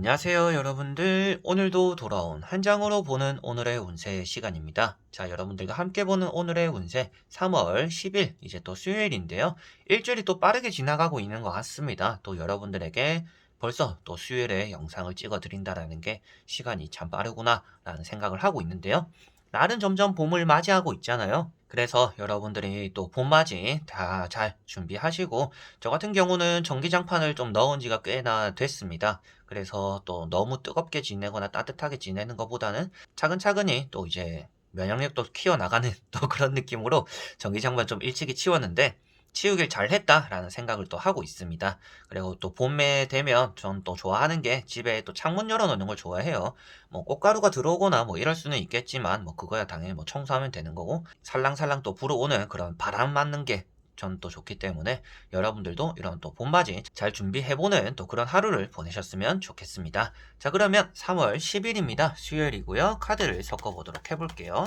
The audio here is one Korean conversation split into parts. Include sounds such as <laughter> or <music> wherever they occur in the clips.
안녕하세요, 여러분들. 오늘도 돌아온 한 장으로 보는 오늘의 운세 시간입니다. 자, 여러분들과 함께 보는 오늘의 운세 3월 10일, 이제 또 수요일인데요. 일주일이 또 빠르게 지나가고 있는 것 같습니다. 또 여러분들에게 벌써 또 수요일에 영상을 찍어 드린다라는 게 시간이 참 빠르구나 라는 생각을 하고 있는데요. 날은 점점 봄을 맞이하고 있잖아요. 그래서 여러분들이 또 봄맞이 다 잘 준비하시고 저 같은 경우는 전기장판을 좀 넣은 지가 꽤나 됐습니다. 그래서 또 너무 뜨겁게 지내거나 따뜻하게 지내는 것보다는 차근차근히 또 이제 면역력도 키워나가는 <laughs> 또 그런 느낌으로 전기장판 좀 일찍이 치웠는데 치우길 잘했다라는 생각을 또 하고 있습니다. 그리고 또 봄에 되면 전 또 좋아하는 게 집에 또 창문 열어놓는 걸 좋아해요. 뭐 꽃가루가 들어오거나 뭐 이럴 수는 있겠지만 뭐 그거야 당연히 뭐 청소하면 되는 거고 살랑살랑 또 불어오는 그런 바람 맞는 게 전또 좋기 때문에 여러분들도 이런 또 봄맞이 잘 준비해보는 또 그런 하루를 보내셨으면 좋겠습니다. 자 그러면 3월 10일입니다. 수요일이고요. 카드를 섞어보도록 해볼게요.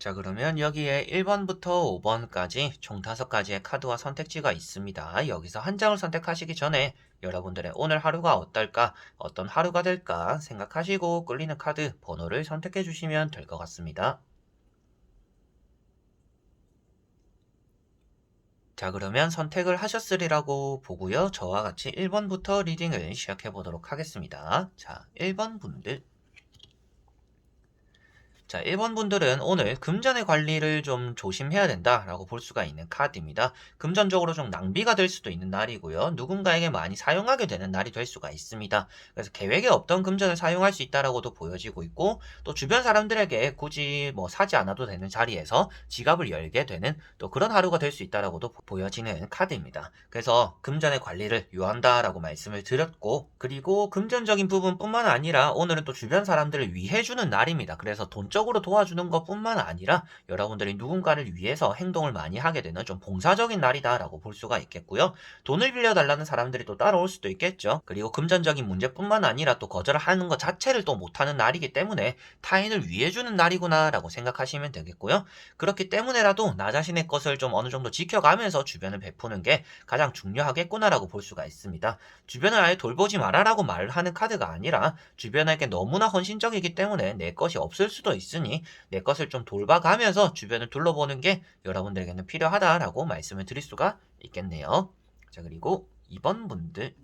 자, 그러면 여기에 1번부터 5번까지 총 5가지의 카드와 선택지가 있습니다. 여기서 한 장을 선택하시기 전에 여러분들의 오늘 하루가 어떨까, 어떤 하루가 될까 생각하시고 끌리는 카드 번호를 선택해 주시면 될 것 같습니다. 자, 그러면 선택을 하셨으리라고 보고요. 저와 같이 1번부터 리딩을 시작해 보도록 하겠습니다. 자, 1번 분들. 자, 1번 분들은 오늘 금전의 관리를 좀 조심해야 된다라고 볼 수가 있는 카드입니다. 금전적으로 좀 낭비가 될 수도 있는 날이고요. 누군가에게 많이 사용하게 되는 날이 될 수가 있습니다. 그래서 계획에 없던 금전을 사용할 수 있다라고도 보여지고 있고 또 주변 사람들에게 굳이 뭐 사지 않아도 되는 자리에서 지갑을 열게 되는 또 그런 하루가 될 수 있다라고도 보여지는 카드입니다. 그래서 금전의 관리를 유한다라고 말씀을 드렸고 그리고 금전적인 부분뿐만 아니라 오늘은 또 주변 사람들을 위해 주는 날입니다. 그래서 돈적 적으로 도와주는 것 뿐만 아니라 여러분들이 누군가를 위해서 행동을 많이 하게 되는 좀 봉사적인 날이다라고 볼 수가 있겠고요. 돈을 빌려달라는 사람들이 또 따라올 수도 있겠죠. 그리고 금전적인 문제뿐만 아니라 또 거절을 하는 것 자체를 또 못하는 날이기 때문에 타인을 위해주는 날이구나라고 생각하시면 되겠고요. 그렇기 때문에라도 나 자신의 것을 좀 어느 정도 지켜가면서 주변을 베푸는 게 가장 중요하겠구나라고 볼 수가 있습니다. 주변을 아예 돌보지 말아라고 말하는 카드가 아니라 주변에게 너무나 헌신적이기 때문에 내 것이 없을 수도 있습니다. 있으니 내 것을 좀 돌봐가면서 주변을 둘러보는 게 여러분들에게는 필요하다라고 말씀을 드릴 수가 있겠네요. 자, 그리고 2번 분들.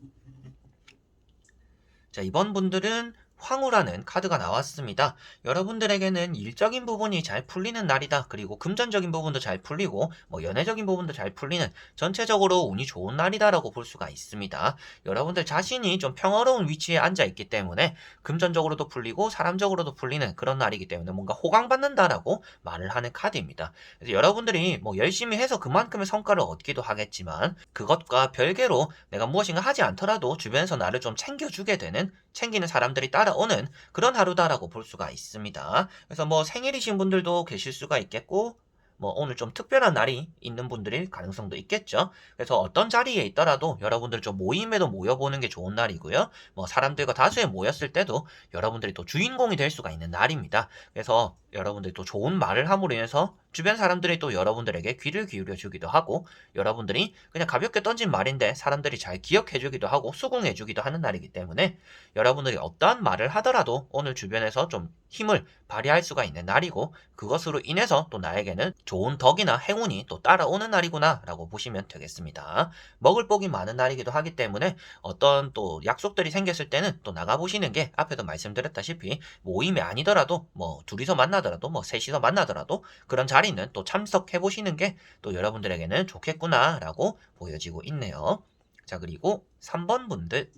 자, 2번 분들은 황후라는 카드가 나왔습니다. 여러분들에게는 일적인 부분이 잘 풀리는 날이다. 그리고 금전적인 부분도 잘 풀리고 뭐 연애적인 부분도 잘 풀리는 전체적으로 운이 좋은 날이다라고 볼 수가 있습니다. 여러분들 자신이 좀 평화로운 위치에 앉아 있기 때문에 금전적으로도 풀리고 사람적으로도 풀리는 그런 날이기 때문에 뭔가 호강받는다라고 말을 하는 카드입니다. 그래서 여러분들이 뭐 열심히 해서 그만큼의 성과를 얻기도 하겠지만 그것과 별개로 내가 무엇인가 하지 않더라도 주변에서 나를 좀 챙겨주게 되는 챙기는 사람들이 따라오는 그런 하루다라고 볼 수가 있습니다. 그래서 뭐 생일이신 분들도 계실 수가 있겠고 뭐 오늘 좀 특별한 날이 있는 분들일 가능성도 있겠죠. 그래서 어떤 자리에 있더라도 여러분들 좀 모임에도 모여보는 게 좋은 날이고요. 뭐 사람들과 다수에 모였을 때도 여러분들이 또 주인공이 될 수가 있는 날입니다. 그래서 여러분들이 또 좋은 말을 함으로 인해서 주변 사람들이 또 여러분들에게 귀를 기울여 주기도 하고 여러분들이 그냥 가볍게 던진 말인데 사람들이 잘 기억해 주기도 하고 수긍해 주기도 하는 날이기 때문에 여러분들이 어떠한 말을 하더라도 오늘 주변에서 좀 힘을 발휘할 수가 있는 날이고 그것으로 인해서 또 나에게는 좋은 덕이나 행운이 또 따라오는 날이구나 라고 보시면 되겠습니다. 먹을 복이 많은 날이기도 하기 때문에 어떤 또 약속들이 생겼을 때는 또 나가보시는 게 앞에도 말씀드렸다시피 모임이 아니더라도 뭐 둘이서 만나더라도 뭐 셋이서 만나더라도 그런 자리 는또 참석해 보시는 게 또 여러분들에게는 좋겠구나 라고 보여지고 있네요. 자 그리고 3번 분들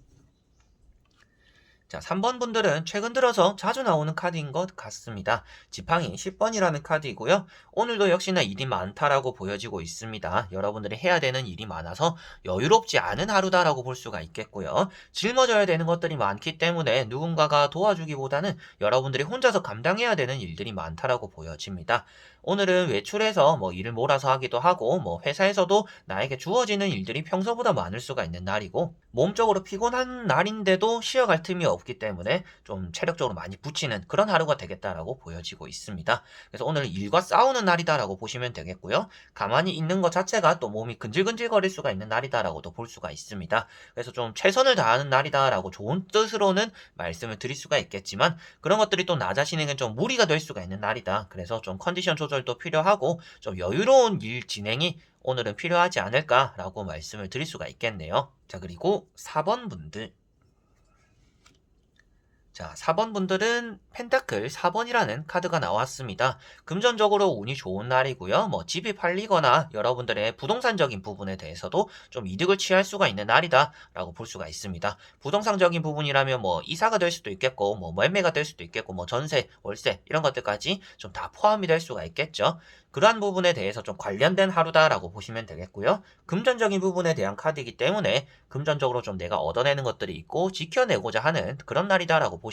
자, 3번 분들은 최근 들어서 자주 나오는 카드인 것 같습니다. 지팡이 10번이라는 카드이고요. 오늘도 역시나 일이 많다라고 보여지고 있습니다. 여러분들이 해야 되는 일이 많아서 여유롭지 않은 하루다라고 볼 수가 있겠고요. 짊어져야 되는 것들이 많기 때문에 누군가가 도와주기보다는 여러분들이 혼자서 감당해야 되는 일들이 많다라고 보여집니다. 오늘은 외출해서 뭐 일을 몰아서 하기도 하고 뭐 회사에서도 나에게 주어지는 일들이 평소보다 많을 수가 있는 날이고 몸적으로 피곤한 날인데도 쉬어갈 틈이 없기 때문에 좀 체력적으로 많이 붙이는 그런 하루가 되겠다라고 보여지고 있습니다. 그래서 오늘 일과 싸우는 날이다라고 보시면 되겠고요. 가만히 있는 것 자체가 또 몸이 근질근질거릴 수가 있는 날이다라고도 볼 수가 있습니다. 그래서 좀 최선을 다하는 날이다라고 좋은 뜻으로는 말씀을 드릴 수가 있겠지만 그런 것들이 또 나 자신에게 좀 무리가 될 수가 있는 날이다. 그래서 좀 컨디션 조절도 필요하고 좀 여유로운 일 진행이 오늘은 필요하지 않을까라고 말씀을 드릴 수가 있겠네요. 자, 그리고 4번 분들. 자, 4번 분들은 펜타클 4번이라는 카드가 나왔습니다. 금전적으로 운이 좋은 날이고요. 뭐 집이 팔리거나 여러분들의 부동산적인 부분에 대해서도 좀 이득을 취할 수가 있는 날이다라고 볼 수가 있습니다. 부동산적인 부분이라면 뭐 이사가 될 수도 있겠고 뭐 매매가 될 수도 있겠고 뭐 전세, 월세 이런 것들까지 좀 다 포함이 될 수가 있겠죠. 그러한 부분에 대해서 좀 관련된 하루다라고 보시면 되겠고요. 금전적인 부분에 대한 카드이기 때문에 금전적으로 좀 내가 얻어내는 것들이 있고 지켜내고자 하는 그런 날이다라고 보시면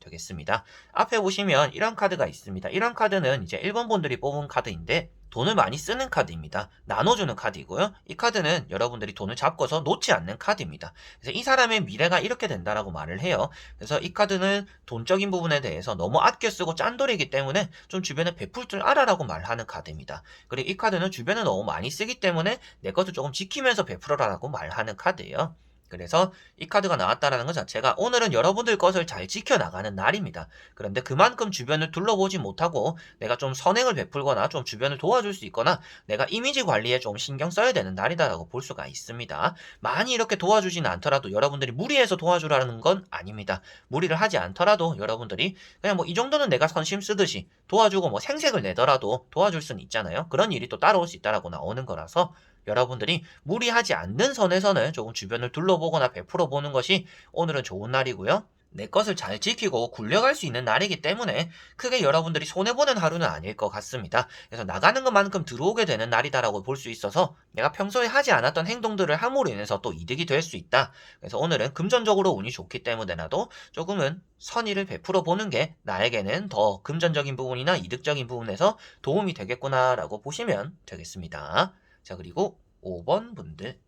되겠습니다. 앞에 보시면 이런 카드가 있습니다. 이런 카드는 이제 일본 분들이 뽑은 카드인데 돈을 많이 쓰는 카드입니다. 나눠주는 카드이고요. 이 카드는 여러분들이 돈을 잡고서 놓지 않는 카드입니다. 그래서 이 사람의 미래가 이렇게 된다라고 말을 해요. 그래서 이 카드는 돈적인 부분에 대해서 너무 아껴 쓰고 짠돌이기 때문에 좀 주변에 베풀 줄 알아라고 말하는 카드입니다. 그리고 이 카드는 주변에 너무 많이 쓰기 때문에 내 것을 조금 지키면서 베풀어라라고 말하는 카드예요. 그래서 이 카드가 나왔다라는 것 자체가 오늘은 여러분들 것을 잘 지켜나가는 날입니다. 그런데 그만큼 주변을 둘러보지 못하고 내가 좀 선행을 베풀거나 좀 주변을 도와줄 수 있거나 내가 이미지 관리에 좀 신경 써야 되는 날이다라고 볼 수가 있습니다. 많이 이렇게 도와주지는 않더라도 여러분들이 무리해서 도와주라는 건 아닙니다. 무리를 하지 않더라도 여러분들이 그냥 뭐 이 정도는 내가 선심 쓰듯이 도와주고 뭐 생색을 내더라도 도와줄 수는 있잖아요. 그런 일이 또 따라올 수 있다라고 나오는 거라서 여러분들이 무리하지 않는 선에서는 조금 주변을 둘러보거나 베풀어 보는 것이 오늘은 좋은 날이고요. 내 것을 잘 지키고 굴려갈 수 있는 날이기 때문에 크게 여러분들이 손해보는 하루는 아닐 것 같습니다. 그래서 나가는 것만큼 들어오게 되는 날이다라고 볼 수 있어서 내가 평소에 하지 않았던 행동들을 함으로 인해서 또 이득이 될 수 있다. 그래서 오늘은 금전적으로 운이 좋기 때문에라도 조금은 선의를 베풀어 보는 게 나에게는 더 금전적인 부분이나 이득적인 부분에서 도움이 되겠구나라고 보시면 되겠습니다. 자, 그리고 5번 분들.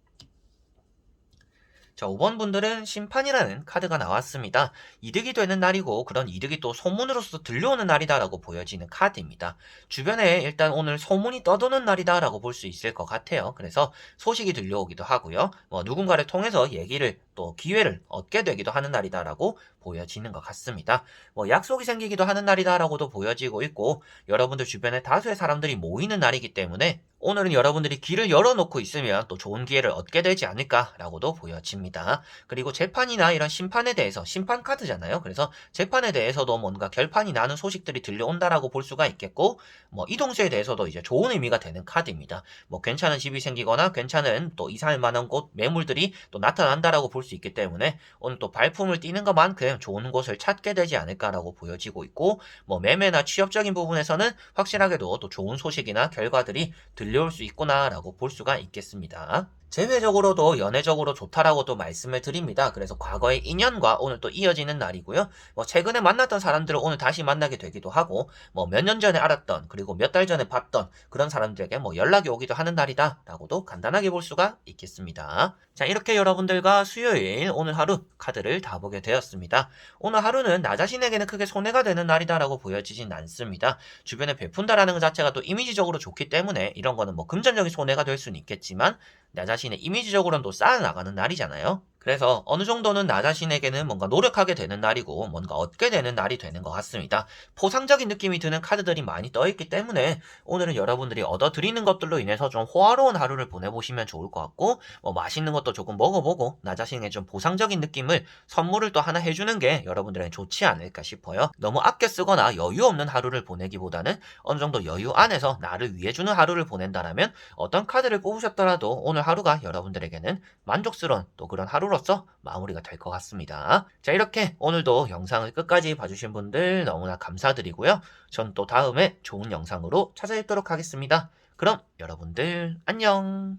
자, 5번 분들은 심판이라는 카드가 나왔습니다. 이득이 되는 날이고 그런 이득이 또 소문으로서 들려오는 날이다라고 보여지는 카드입니다. 주변에 일단 오늘 소문이 떠도는 날이다라고 볼 수 있을 것 같아요. 그래서 소식이 들려오기도 하고요. 뭐 누군가를 통해서 얘기를 또 기회를 얻게 되기도 하는 날이다라고 보여지는 것 같습니다. 뭐 약속이 생기기도 하는 날이다라고도 보여지고 있고 여러분들 주변에 다수의 사람들이 모이는 날이기 때문에 오늘은 여러분들이 길을 열어놓고 있으면 또 좋은 기회를 얻게 되지 않을까라고도 보여집니다. 그리고 재판이나 이런 심판에 대해서 심판 카드잖아요. 그래서 재판에 대해서도 뭔가 결판이 나는 소식들이 들려온다라고 볼 수가 있겠고 뭐 이동수에 대해서도 이제 좋은 의미가 되는 카드입니다. 뭐 괜찮은 집이 생기거나 괜찮은 또 이사할 만한 곳 매물들이 또 나타난다라고 볼 수 있기 때문에 오늘 또 발품을 띄는 것만큼 좋은 곳을 찾게 되지 않을까라고 보여지고 있고 뭐 매매나 취업적인 부분에서는 확실하게도 또 좋은 소식이나 결과들이 들려 올 수 있구나라고 볼 수가 있겠습니다. 재회적으로도 연애적으로 좋다라고도 말씀을 드립니다. 그래서 과거의 인연과 오늘 또 이어지는 날이고요. 뭐 최근에 만났던 사람들을 오늘 다시 만나게 되기도 하고 뭐 몇 년 전에 알았던 그리고 몇 달 전에 봤던 그런 사람들에게 뭐 연락이 오기도 하는 날이다라고도 간단하게 볼 수가 있겠습니다. 자 이렇게 여러분들과 수요일 오늘 하루 카드를 다 보게 되었습니다. 오늘 하루는 나 자신에게는 크게 손해가 되는 날이다라고 보여지진 않습니다. 주변에 베푼다라는 것 자체가 또 이미지적으로 좋기 때문에 이런 거는 뭐 금전적인 손해가 될 수는 있겠지만 나 자신의 이미지적으로는 또 쌓아나가는 날이잖아요. 그래서 어느 정도는 나 자신에게는 뭔가 노력하게 되는 날이고 뭔가 얻게 되는 날이 되는 것 같습니다. 포상적인 느낌이 드는 카드들이 많이 떠있기 때문에 오늘은 여러분들이 얻어드리는 것들로 인해서 좀 호화로운 하루를 보내보시면 좋을 것 같고 뭐 맛있는 것도 조금 먹어보고 나 자신에게 좀 보상적인 느낌을 선물을 또 하나 해주는 게 여러분들에게 좋지 않을까 싶어요. 너무 아껴 쓰거나 여유 없는 하루를 보내기보다는 어느 정도 여유 안에서 나를 위해 주는 하루를 보낸다라면 어떤 카드를 뽑으셨더라도 오늘 하루가 여러분들에게는 만족스러운 또 그런 하루로 서 마무리가 될 것 같습니다. 자, 이렇게 오늘도 영상을 끝까지 봐주신 분들 너무나 감사드리고요. 전 또 다음에 좋은 영상으로 찾아뵙도록 하겠습니다. 그럼 여러분들 안녕!